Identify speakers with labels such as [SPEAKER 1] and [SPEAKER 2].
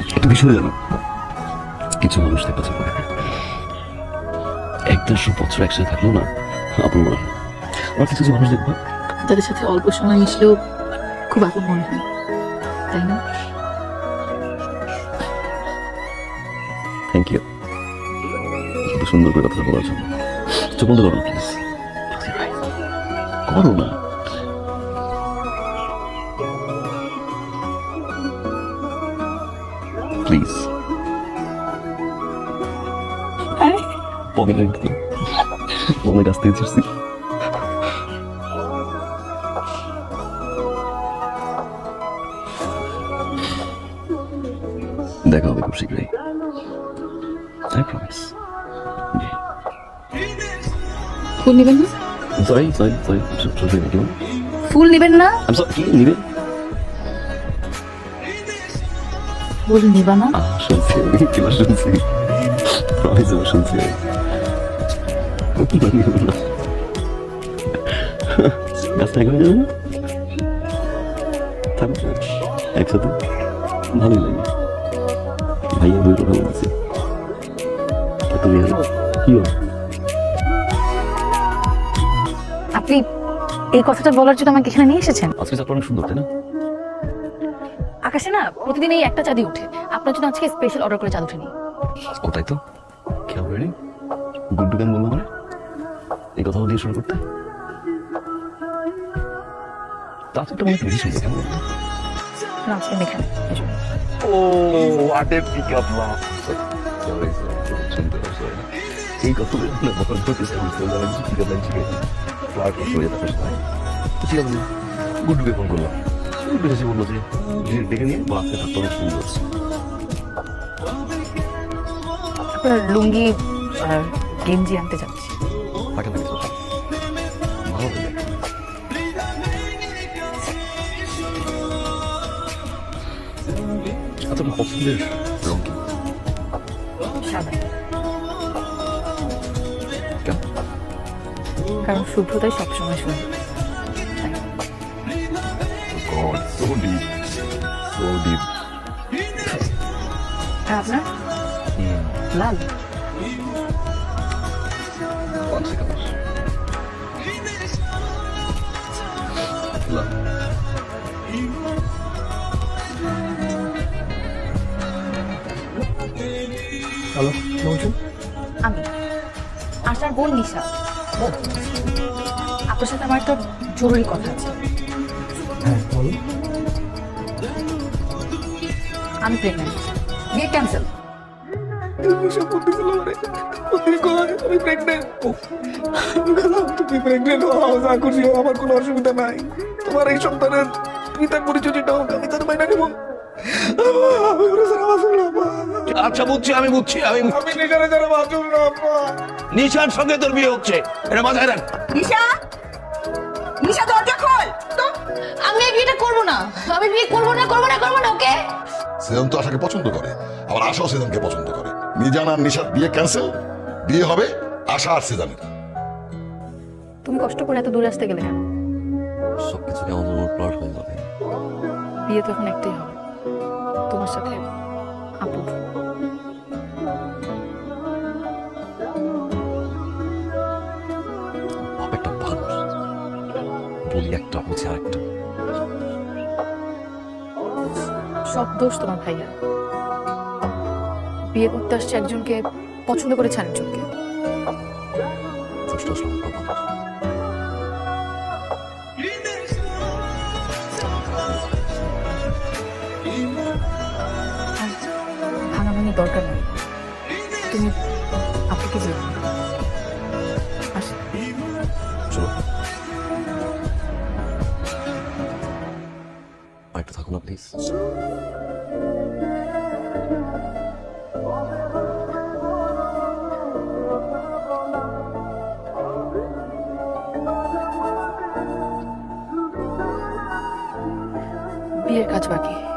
[SPEAKER 1] একটা বিষয় জানো কিছু মানুষ চায় এক দেড়শো বছর একসাথে থাকলেও না আপন মনে। হয় কিছু মানুষ দেখব।
[SPEAKER 2] যাদের সাথে অল্প সময় মিশলেও খুব আপন মনে হয় তাই না?
[SPEAKER 1] থ্যাংক ইউ সুন্দর করে কথা বলার জন্য। চোখ বন্ধ করো প্লিজ করো না। প্লিজ পকেটের দিকে অনেক কাছ থেকে ছিড়ছি দেখা হবে খুব শীঘ্রই আই প্রমিস
[SPEAKER 2] ফুল নেবেন না
[SPEAKER 1] সরি সরি সরি
[SPEAKER 2] ফুল নেবেন না
[SPEAKER 1] আমি সরি কি নিবে
[SPEAKER 2] ফুল নেবা না।
[SPEAKER 1] আহ শুনছি। আমি কিবা শুনছি। প্রমিস আমি শুনছি। গাছটা এখানে যাবে না থাকবে একসাথে? ভালোই লাগে। ভাইয়া বই কথা বলছি তুমি কি হবে?
[SPEAKER 2] আপনি এই কথাটা বলার জন্য আমাকে এখানে নিয়ে এসেছেন?
[SPEAKER 1] আজকে চাপটা অনেক সুন্দর তাই না?
[SPEAKER 2] আকাশে না প্রতিদিন এই একটা চাঁদি উঠে। আপনার জন্য আজকে স্পেশাল অর্ডার করে চাঁদ
[SPEAKER 1] ও তাই তো? খেয়াল রেডি গুড্ডু কেন বলল মানে এই কথাও দিয়ে শুরু করতে? তা তো মনে একটা কেন বলতো?
[SPEAKER 2] না আজকে এখানে। এই
[SPEAKER 1] ও হোয়াট এ পিক আপ এই পিক আপ লাইন ঠিক আছে গুড্ডুকে ফোন করলাম। এসে বলল যে দেখে নিয়ে বাচ্চা থাকতে অনেক সুন্দর।
[SPEAKER 2] লুঙ্গি আর গেঞ্জি আনতে যাচ্ছি।
[SPEAKER 1] নাকি ভালো আচ্ছা তোমার পছন্দের রং কি?
[SPEAKER 2] সাদা। কারণ শুভ্রতাই সবসময় সুন্দর।
[SPEAKER 1] ডিপ সো ডিপ
[SPEAKER 2] আর আপনার লাল
[SPEAKER 1] One second. Love.
[SPEAKER 3] হ্যালো কে বলছেন
[SPEAKER 2] আমি আশার বোন নিশা। আপনার সাথে আমার একটা জরুরি কথা আছে।
[SPEAKER 3] হ্যাঁ বলুন।
[SPEAKER 2] আমি প্রেগনেন্ট বিয়ে ক্যান্সেল
[SPEAKER 3] এসব করতেছিল আমি প্রেগনেন্ট তুমি প্রেগনেন্ট হও যা হও আমার কোনো অসুবিধা নাই। তোমার এই সন্তানের পিতার পরিচয় যেটা হোক আমি তার মাইনা নেব।
[SPEAKER 4] আচ্ছা বুঝছি আমি বুঝছি আমি। নিশার সঙ্গে তোর বিয়ে হচ্ছে। এটা মাথায় রাখ।
[SPEAKER 5] নিশা? নিশা দরজা খোল। তো
[SPEAKER 2] আমি বিয়েটা করব না। আমি বিয়ে করব না করব না করব না ওকে?
[SPEAKER 6] সেদন তো আশাকে পছন্দ করে আবার আশাও সেদনকে পছন্দ করে। মিজান আর নিশার বিয়ে ক্যান্সেল বিয়ে হবে আশা আর সেদানের
[SPEAKER 2] তুমি কষ্ট করে এত দূরে আসতে গেলে কেন?
[SPEAKER 1] সবকিছু কেমন যেন প্লট হয়ে যাবে
[SPEAKER 2] বিয়ে তো এখন একটাই হবে। তোমার সাথে আপু
[SPEAKER 1] একটা মানুষ। বলি একটা হচ্ছে আরেকটা।
[SPEAKER 2] সব দোষ তোমার ভাইয়া। বিয়ে করতে আসছে একজনকে পছন্দ করেছে আরেকজনকে। ভাঙাভাঙি দরকার নেই। তুমি
[SPEAKER 1] প্লিজ
[SPEAKER 2] বিয়ের কাজ বাকি।